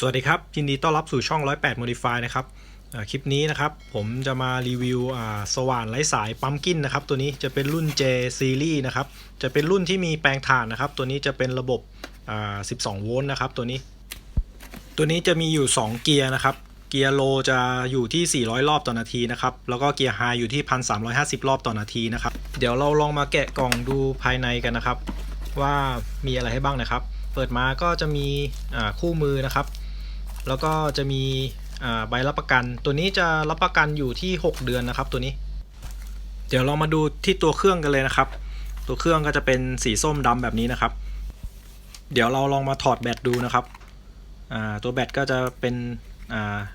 สวัสดีครับ ยินดีต้อนรับสู่ช่อง 108 Modify นะครับคลิปนี้นะครับ ผมจะมารีวิวสว่านไร้สายปั๊มกินนะครับ ตัวนี้จะเป็นรุ่น J Series นะครับ จะเป็นรุ่นที่มีแปลงถ่านนะครับ ตัวนี้จะเป็นระบบ 12 โวลต์นะครับ ตัวนี้ ตัวนี้จะมีอยู่ 2 เกียร์นะครับ เกียร์โลจะอยู่ที่ 400 รอบต่อนาทีนะครับ แล้วก็เกียร์ไฮอยู่ที่ 1,350 รอบต่อนาทีนะครับ เดี๋ยวเราลองมาแกะกล่องดูภายในกันนะครับ ว่ามีอะไรให้บ้างนะครับ เปิดมาก็จะมีคู่มือนะครับ แล้วก็จะมีใบรับประกัน ตัวนี้จะรับประกันอยู่ที่ 6 เดือนนะครับตัวนี้ เดี๋ยวเรามาดูที่ตัวเครื่องกันเลยนะครับ ตัวเครื่องก็จะเป็นสีส้มดำแบบนี้นะครับ เดี๋ยวเราลองมาถอดแบตดูนะครับตัวแบตก็จะเป็น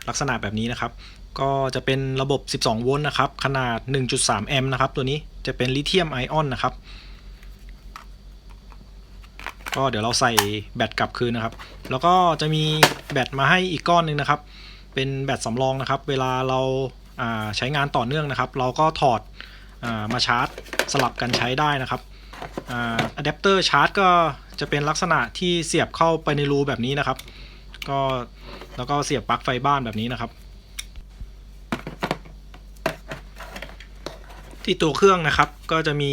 ลักษณะแบบนี้นะครับ ก็จะเป็นระบบ 12 โวลต์นะครับ ขนาด 1.3 แอมป์นะครับ ตัวนี้จะเป็นลิเธียมไอออนนะครับ ก็เดี๋ยวเราใส่แบตกลับคืนนะครับ แล้วก็จะมีแบตมาให้อีกก้อนหนึ่งนะครับ เป็นแบตสำรองนะครับ เวลาเราาใช้งานต่อเนื่องนะครับ เราก็ถอดอามาชาร์จสลับกันใช้ได้นะครับอะแดปเตอร์ชาร์จก็จะเป็นลักษณะที่เสียบเข้าไปในรูแบบนี้นะครับ ก็แล้วก็เสียบปลั๊กไฟบ้านแบบนี้นะครับ ที่ตัวเครื่องนะครับก็จะมี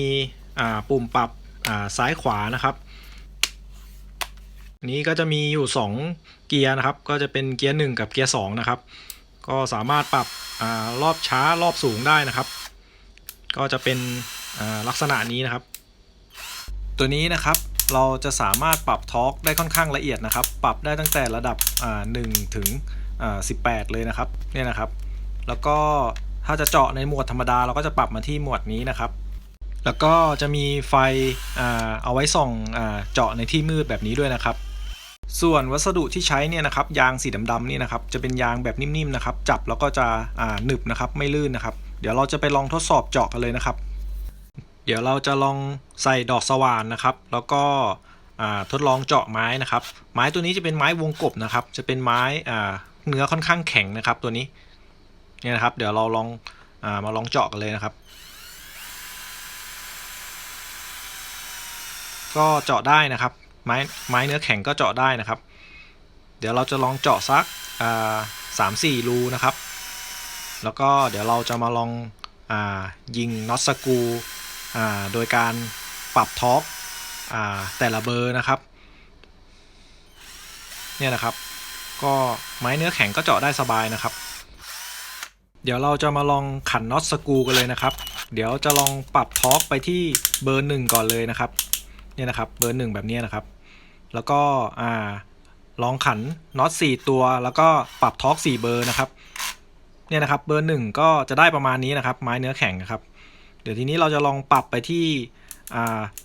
ปุ่มปรับซ้ายขวานะครับ นี้ก็จะมีอยู่ 2 เกียร์นะครับ ก็จะเป็นเกียร์1กับเกียร์2นะครับ ก็สามารถปรับอรอบช้ารอบสูงได้นะครับ ก็จะเป็นลักษณะนี้นะครับ ตัวนี้นะครับเราจะสามารถปรับทอร์กได้ค่อนข้างละเอียดนะครับ ปรับได้ตั้งแต่ระดับอ่า1ถึง18 เลยนะครับเนี่ยนะครับ แล้วก็ถ้าจะเจาะในหมวดธรรมดา เราก็จะปรับมาที่หมวดนี้นะครับ แล้วก็จะมีไฟอเอาไว้ส่องอเจาะในที่มืดแบบนี้ด้วยนะครับ ส่วนวัสดุที่ใช้เนี่ยนะครับยางสีดำๆนี่นะครับจะเป็นยางแบบนิ่มๆนะครับจับแล้วก็จะอ่าหนึบนะครับไม่ลื่นนะครับ เดี๋ยวเราจะไปลองทดสอบเจาะกันเลยนะครับ เดี๋ยวเราจะลองใส่ดอกสว่านนะครับ แล้วก็อ่าทดลองเจาะไม้นะครับ ไม้ตัวนี้จะเป็นไม้วงกบนะครับ จะเป็นไม้อ่าเนื้อค่อนข้างแข็งนะครับตัวนี้เนี่ยนะครับ เดี๋ยวเราลองอามาลองเจาะกันเลยนะครับ ก็เจาะได้นะครับ ไม้ไม้เนื้อแข็งก็เจาะได้นะครับ เดี๋ยวเราจะลองเจาะสักสามสี่รูนะครับ แล้วก็เดี๋ยวเราจะมาลองอยิงน็อตสกูโดยการปรับทอร์กแต่ละเบอร์นะครับ เนี่ยนะครับ ก็ไม้เนื้อแข็งก็เจาะได้สบายนะครับ เดี๋ยวเราจะมาลองขันน็อตสกูกันเลยนะครับ เดี๋ยวจะลองปรับทอร์กไปที่เบอร์หนึ่งก่อนเลยนะครับ เนี่ยนะครับเบอร์หนึ่งแบบนี้นะครับ แล้วก็อ่าลองขันน็อต4ตัว แล้วก็ปรับทอร์ก4เบอร์นะครับเนี่ยนะครับเบอร์หนึ่งก็จะได้ประมาณนี้นะครับ ไม้เนื้อแข็งนะครับเดี๋ยวทีนี้เราจะลองปรับไปที่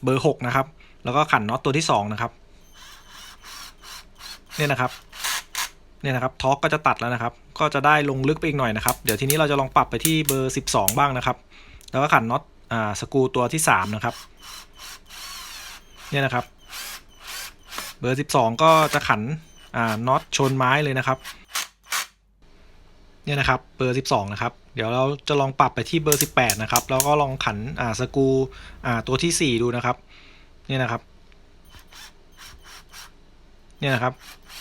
เบอร์6นะครับ แล้วก็ขันน็อตตัวที่2นะครับ เนี่ยนะครับ เนี่ยนะครับทอร์กก็จะตัดแล้วนะครับ ก็จะได้ลงลึกไปอีกหน่อยนะครับ เดี๋ยวทีนี้เราจะลองปรับไปที่เบอร์ 12 บ้างนะครับ แล้วก็ขันน็อตสกูตัวที่3นะครับ เนี่ยนะครับ เบอร์ 12 ก็จะขันอ่าน็อตชนไม้เลยนะครับ เนี่ยนะครับเบอร์ 12 นะครับ เดี๋ยวเราจะลองปรับไปที่เบอร์ 18 นะครับ แล้วก็ลองขันอ่าสกูอ่าตัวที่ 4 ดูนะครับ เนี่ยนะครับ เนี่ยนะครับ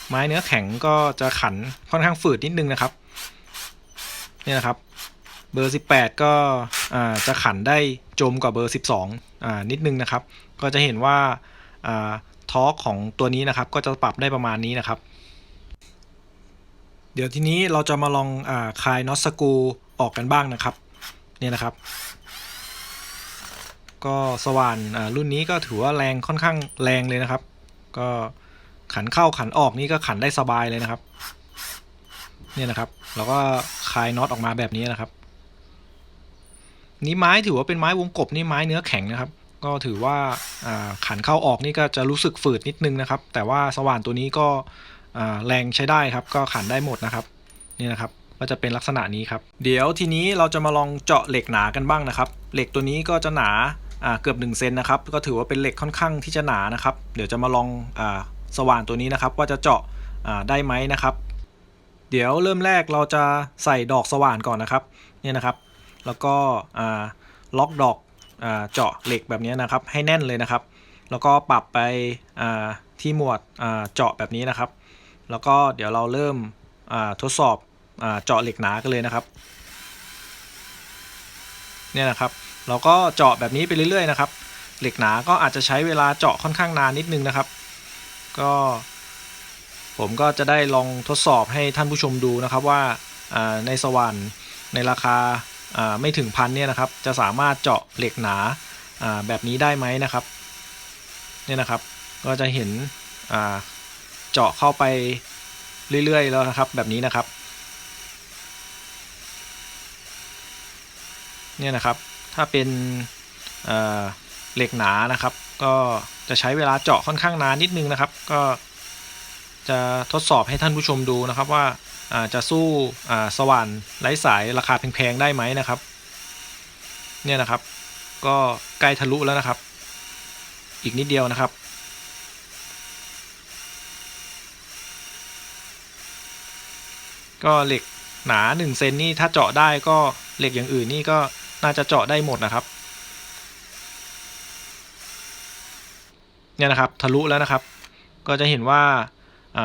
ไม้เนื้อแข็งก็จะขันค่อนข้างฝืดนิดนึงนะครับ เนี่ยนะครับ เบอร์ 18 ก็จะขันได้จมกว่าเบอร์ 12อ่านิดนึงนะครับ ก็จะเห็นว่าทอร์กของตัวนี้นะครับ ก็จะปรับได้ประมาณนี้นะครับ เดี๋ยวทีนี้เราจะมาลองอคลายน็อตสกูออกกันบ้างนะครับ เนี่ยนะครับ ก็สว่านรุ่นนี้ก็ถือว่าแรงค่อนข้างแรงเลยนะครับ ก็ขันเข้าขันออกนี่ก็ขันได้สบายเลยนะครับ เนี่ยนะครับ เราก็คลายน็อตออกมาแบบนี้นะครับ นี้ไม้ถือว่าเป็นไม้วงกบนี่ไม้เนื้อแข็งนะครับ ก็ถือว่าขันเข้าออกนี่ก็จะรู้สึกฝืดนิดนึงนะครับ แต่ว่าสว่านตัวนี้ก็แรงใช้ได้ครับ ก็ขันได้หมดนะครับนี่นะครับก็จะเป็นลักษณะนี้ครับ เดี๋ยวทีนี้เราจะมาลองเจาะเหล็กหนากันบ้างนะครับ เหล็กตัวนี้ก็จะหนาเกือบ1เซนนะครับ ก็ถือว่าเป็นเหล็กค่อนข้างที่จะหนานะครับ เดี๋ยวจะมาลองอสว่านตัวนี้นะครับ ว่าจะเจาะได้ไหมนะครับ เดี๋ยวเริ่มแรกเราจะใส่ดอกสว่านก่อนนะครับ เนี่ยนะครับ แล้วก็ล็อกดอกเจาะเหล็กแบบนี้นะครับ ให้แน่นเลยนะครับ แล้วก็ปรับไปที่หมวดเจาะแบบนี้นะครับ แล้วก็เดี๋ยวเราเริ่มทดสอบเจาะเหล็กหนากันเลยนะครับเนี่ยนะครับ เราก็เจาะแบบนี้ไปเรื่อยๆนะครับ เหล็กหนาก็อาจจะใช้เวลาเจาะค่อนข้างนานนิดนึงนะครับ ก็ผมก็จะได้ลองทดสอบให้ท่านผู้ชมดูนะครับว่าในสว่านในราคา ไม่ถึงพันเนี่ยนะครับ จะสามารถเจาะเหล็กหนาาแบบนี้ได้ไหมนะครับเนี่ยนะครับ ก็จะเห็นเจาะเข้าไปเรื่อยๆแล้วนะครับแบบนี้นะครับเนี่ยนะครับ ถ้าเป็นเหล็กหนานะครับ ก็จะใช้เวลาเจาะค่อนข้างนานนิดนึงนะครับ ก็จะทดสอบให้ท่านผู้ชมดูนะครับว่า จะสู้สว่านไร้สายราคาแพงๆได้ไหมนะครับ เนี่ยนะครับ ก็ใกล้ทะลุแล้วนะครับ อีกนิดเดียวนะครับ ก็เหล็กหนา1เซนนี่ถ้าเจาะได้ก็เหล็กอย่างอื่นนี่ก็น่าจะเจาะได้หมดนะครับ เนี่ยนะครับทะลุแล้วนะครับ ก็จะเห็นว่า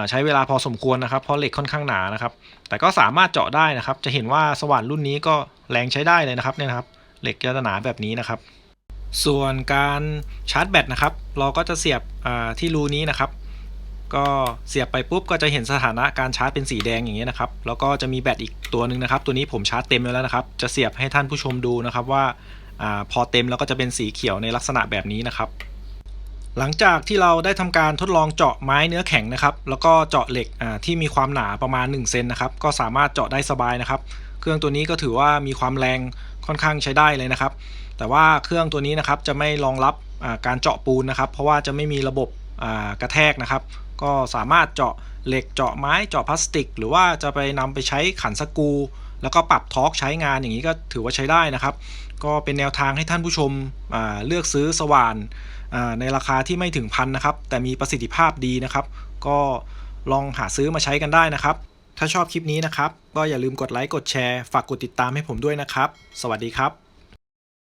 ใช้เวลาพอสมควรนะครับ เพราะเหล็กค่อนข้างหนานะครับ แต่ก็สามารถเจาะได้นะครับ จะเห็นว่าสว่านรุ่นนี้ก็แรงใช้ได้เลยนะครับเนี่ยนะครับ เหล็กจะหนาแบบนี้นะครับ ส่วนการชาร์จแบตนะครับ เราก็จะเสียบที่รูนี้นะครับ ก็เสียบไปปุ๊บก็จะเห็นสถานะการชาร์จเป็นสีแดงอย่างเงี้ยนะครับ แล้วก็จะมีแบตอีกตัวหนึ่งนะครับ ตัวนี้ผมชาร์จเต็มแล้วนะครับ จะเสียบให้ท่านผู้ชมดูนะครับว่าอพอเต็มแล้วก็จะเป็นสีเขียวในลักษณะแบบนี้นะครับ หลังจากที่เราได้ทำการทดลองเจาะไม้เนื้อแข็งนะครับ แล้วก็เจาะเหล็กที่มีความหนาประมาณ1เซนนะครับ ก็สามารถเจาะได้สบายนะครับ เครื่องตัวนี้ก็ถือว่ามีความแรงค่อนข้างใช้ได้เลยนะครับ แต่ว่าเครื่องตัวนี้นะครับจะไม่รองรับการเจาะปูนนะครับ เพราะว่าจะไม่มีระบบกระแทกนะครับ ก็สามารถเจาะเหล็กเจาะไม้เจาะพลาสติก หรือว่าจะไปนำไปใช้ขันสกรูแล้วก็ปรับทอร์กใช้งานอย่างนี้ก็ถือว่าใช้ได้นะครับ ก็เป็นแนวทางให้ท่านผู้ชมเลือกซื้อสว่านในราคาที่ไม่ถึงพันนะครับ แต่มีประสิทธิภาพดีนะครับ ก็ลองหาซื้อมาใช้กันได้นะครับ ถ้าชอบคลิปนี้นะครับ ก็อย่าลืมกดไลค์กดแชร์ ฝากกดติดตามให้ผมด้วยนะครับ สวัสดีครับ